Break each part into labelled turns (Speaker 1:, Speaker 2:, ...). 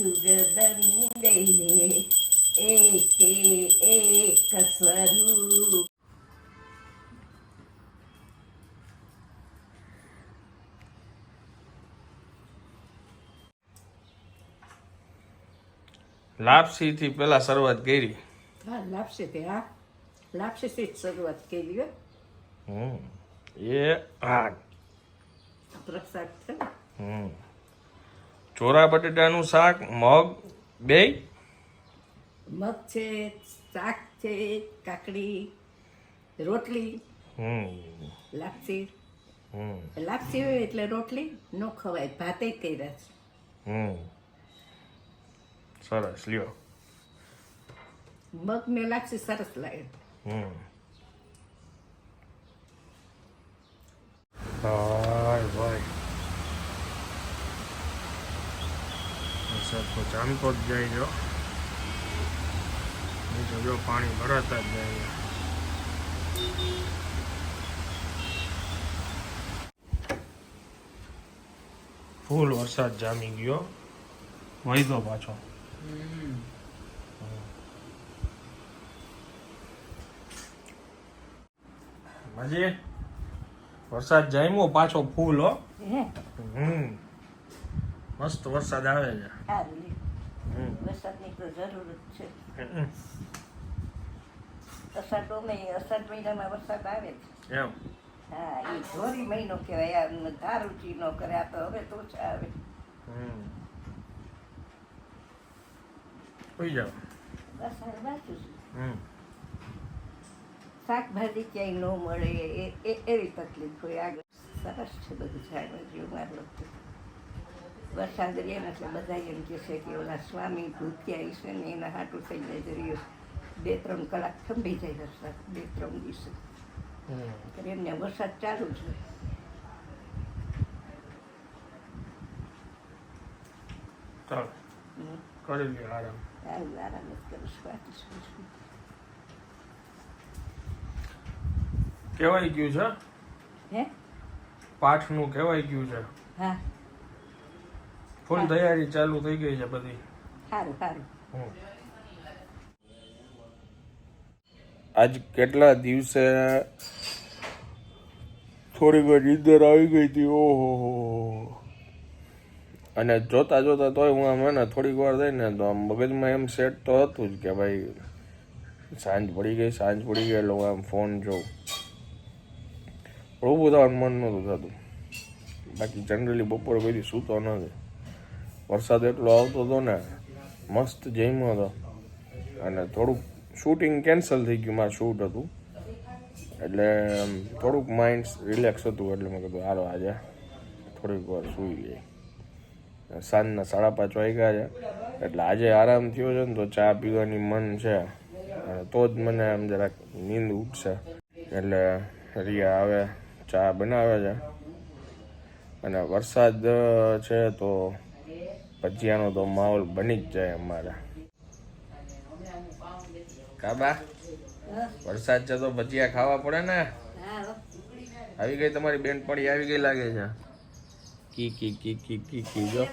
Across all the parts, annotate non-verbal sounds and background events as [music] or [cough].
Speaker 1: સુગંધે એકે એક સ્વરૂપ
Speaker 2: લાપસી થી પેલા શરૂઆત કરી.
Speaker 1: હા લાપસી થી હા. લાપસી થી શરૂઆત કરી
Speaker 2: હમ એ હા
Speaker 1: પ્રસાદ છે
Speaker 2: હમ. ચોરા બટેટાનું શાક મગ બે
Speaker 1: મગ છે શાક છે કાકડી રોટલી
Speaker 2: હમ.
Speaker 1: લાપસી.
Speaker 2: હમ.
Speaker 1: લાપસી હોય એટલે રોટલી ન ખવાય. ભાતે કર્યા છે.
Speaker 2: હમ. સરસ લ્યો.
Speaker 1: મગ ને લાપસી સરસ લાગે.
Speaker 2: હમ. ભાઈ ભાઈ. વરસાદ તો જ જાય જો જો પાણી ભરાતા જ જાય ફૂલ વરસાદ જામી ગયો. વહીતો પાછો. મજે વરસાદ જામ્યો પાછો ફૂલ હો. હમ. મસ્ત વરસાદ આવે છે.
Speaker 1: સારું લે
Speaker 2: હમ.
Speaker 1: વરસાદની તો જરૂર જ છે.
Speaker 2: હમ.
Speaker 1: અષાઢ મહિનામાં વરસાદ આવે છે
Speaker 2: એમ.
Speaker 1: હા એ ધોરી મહિનો કહેવાય. આમ ધારુચી ન કરે આ તો હવે તો ઓછા આવે.
Speaker 2: હોઈ જાવ.
Speaker 1: બસ હવે વાંચું છું.
Speaker 2: હમ.
Speaker 1: શાકભાજી ક્યાંય ન મળે એ એ- એવી તકલીફ હોય. આગળ સરસ છે બધું શાકભાજી મારું વરસાદ રહ્યા ને એટલે બધા એમ કહે છે કે ઓલા સ્વામી ભૂત્યા છે ને એના હાટું થઈ જાય જરીએ બે ત્રણ કલાક થંભી જાય વરસાદ બે ત્રણ દિવસે. એમને વરસાદ ચાલુ છે.
Speaker 2: કરી આરામ.
Speaker 1: આરામ જ કરું છું વાંચું
Speaker 2: કહેવાય ગયું છે?
Speaker 1: હે?
Speaker 2: પાઠનું કહેવાય ગયું છે?
Speaker 1: હા.
Speaker 2: ફૂલ તૈયારી ચાલુ થઈ ગઈ છે બધી.
Speaker 1: સારું સારું.
Speaker 2: આજ કેટલા દિવસે થોડી વાર નીંદર આવી ગઈ હતી ઓહો અને જોતા જોતા તોય હું આમ હે ને થોડીક વાર થઈ ને તો આમ મગજમાં એમ સેટ તો હતું જ કે ભાઈ સાંજ પડી ગઈ સાંજ પડી ગઈ એટલે હું આમ ફોન જોઉં. પણ બધા મન નહોતું થતું. બાકી જનરલી બપોરે કોઈ સૂતો નથી વરસાદ એટલો આવતો હતો ને, મસ્ત જમ્યો હતો. અને થોડુંક શૂટિંગ કેન્સલ થઈ ગયું મારું શૂટ હતું. એટલે થોડુંક માઇન્ડ રિલેક્સ હતું એટલે મેં કીધું, હાલો આજે થોડીક વાર સૂઈ ગઈ સાંજના સાડા પાંચ વાગ્યા છે. એટલે આજે આરામ થયો છે ને તો ચા પીવાની મન છે. તો જ મને આમ જરાક નીંદ ઉઠશે. એટલે રિયા આવે ચા બનાવે છે. અને વરસાદ છે તો ભજીયાનો તો માહોલ બની જ જાય અમારા. કાબા વરસાદ છે તો ભજીયા ખાવા પડે ને? આવી ગઈ તમારી બેન પડી આવી ગઈ લાગે છે. કી કી કી કી કી કી જો.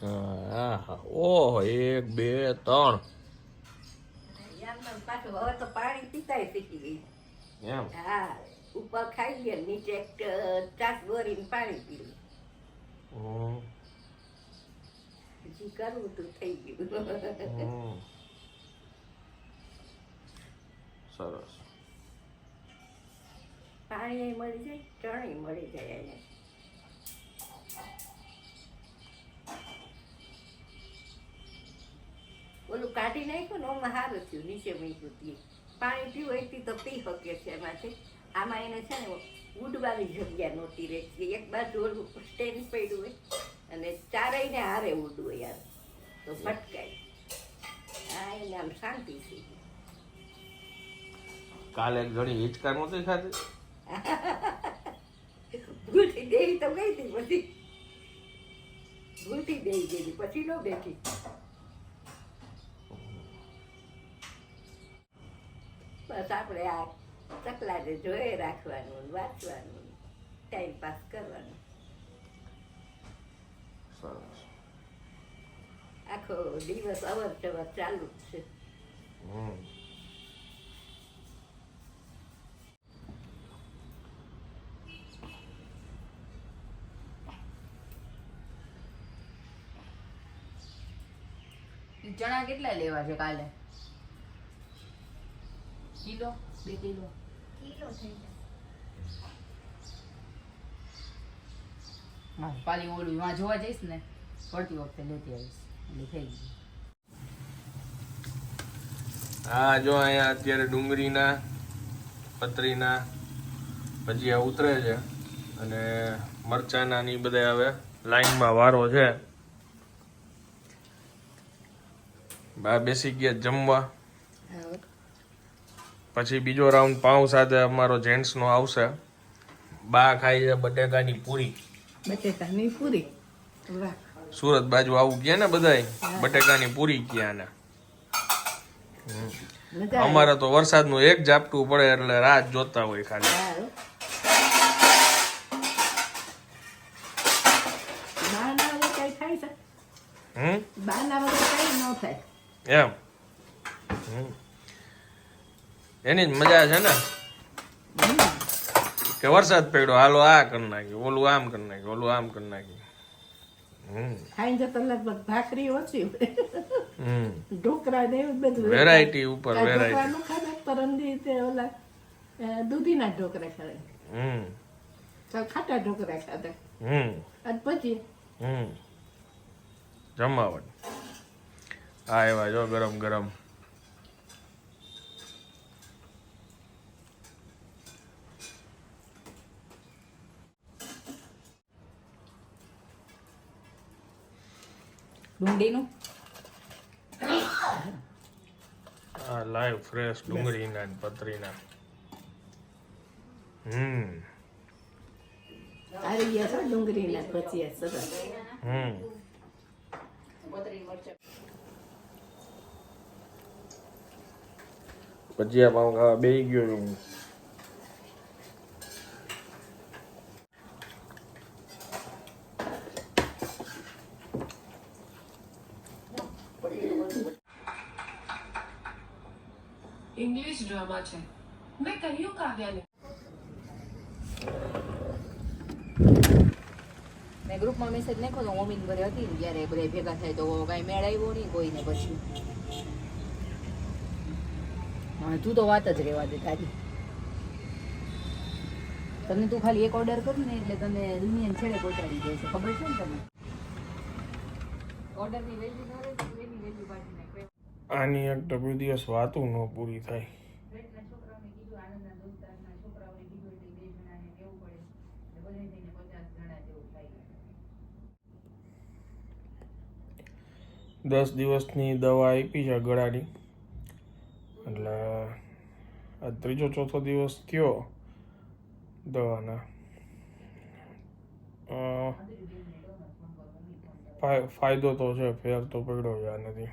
Speaker 2: હા એક બે ત્રણ. એમ.
Speaker 1: હા ઉપર ખાઈ ગયા નીચે ચાક દોરીને પાણી પી લે
Speaker 2: હમ,
Speaker 1: ઓલું કાઢી નાખ્યું ને ઓમાં સારું થયું, નીચે મૂક્યું પાણી પીવું હોય તો પી શકે છે એમાંથી. આમાં એને છે ને ઉડવાની જગ્યા નહોતી રહેતી. એક બાજુ ઓલું સ્ટેન્ડ પડ્યું હોય અને ચારેય ને હારે ઉડવું યાર. તો ફટકાય હા એને આમ શાંતિ થઈ
Speaker 2: કાલે એક ઘણી હિંચકા નહોતી ખાતી [laughs]
Speaker 1: ભૂલથી દેવી તો ગઈ હતી પછી. ભૂલથી દેવી ગયેલી પછી ન બેઠી. બસ આપણે આ ચકલાને જોઈ રાખવાનું વાંચવાનું ટાઈમ પાસ કરવાનું. આખો દિવસ અવર જવર ચાલુ જ છે.
Speaker 3: ચણા કેટલા લેવા છે કાલે? કિલો? બે કિલો? હા પાલી ઓલું એમાં જોવા જઈશ ને, પડતી વખતે લેતી આવીશ. એટલે થઈ ગયું.
Speaker 2: હા, જો અહીંયા અત્યારે ડુંગળીના, પતરીના ભજીયા ઉતરે છે અને મરચાના ની બધા હવે લાઈનમાં વારો છે. બા બેસી ગયા જમવા. પછી બીજો રાઉન્ડ પાઉં સાથે અમારો જેન્ટ્સનો આવશે. બા ખાઈ છે બટેકાની પૂરી.
Speaker 1: બટેકાની પૂરી?
Speaker 2: સુરત બાજુ આવું ગયા ને બધાય? બટેકાની પૂરી ગયા ને. અમારે તો વરસાદનું એક ઝાપટું પડે એટલે રાત જોતા હોય ખાલી. હમ? એમ. હમ. એની જ મજા છે ને? કે વરસાદ પડ્યો હાલો આ કરી નાખ્યું ઓલું આમ કરી નાખ્યું ઓલું આમ કરી નાખ્યું વેરાયટી ઉપર વેરાયટી
Speaker 1: દૂધીના ઢોકરા ખાધા ખાટા ઢોકળા ખાધા.
Speaker 2: હમ.
Speaker 1: અને પછી?
Speaker 2: જમાવટ હા એવા જો ગરમ ગરમ
Speaker 3: ડુંગળીનું?
Speaker 2: આ લાઈવ ફ્રેશ ડુંગળીના ને પતરીના. હમ.
Speaker 1: આવી ગયા છે ડુંગળીના ભજીયા સરસ?
Speaker 2: હમ. ભજીયા પાઉં ખાવા બેસી ગયો છું. હું.
Speaker 4: ઇંગ્લિશ ડ્રામા છે. મેં કહ્યું કાવ્યાને.
Speaker 3: મેં ગ્રુપમાં મેસેજ નાખ્યો તો ઓમિન ઘરે હતી ને જ્યારે બધા ભેગા થાય તો કાંઈ મેળ આવ્યો નહીં કોઈને પછી. હા તું તો વાત જ રહેવા દે તારી. તમને તું ખાલી એક ઓર્ડર કર ને એટલે તમે દુનિયાને છેડે પહોંચાડી દેશે ખબર છે ને તમને ઓર્ડરની વેલ્યુ ન રહે વેલ્યુ કાઢી નાખે.
Speaker 2: આની એક ડબલ દિવસ વાતું ન પૂરી થાય. દસ દિવસની દવા આપી છે ગળાની. એટલે આ ત્રીજો ચોથો દિવસ થયો દવાના. ફાયદો તો છે ફેર તો પડ્યો છે આનાથી.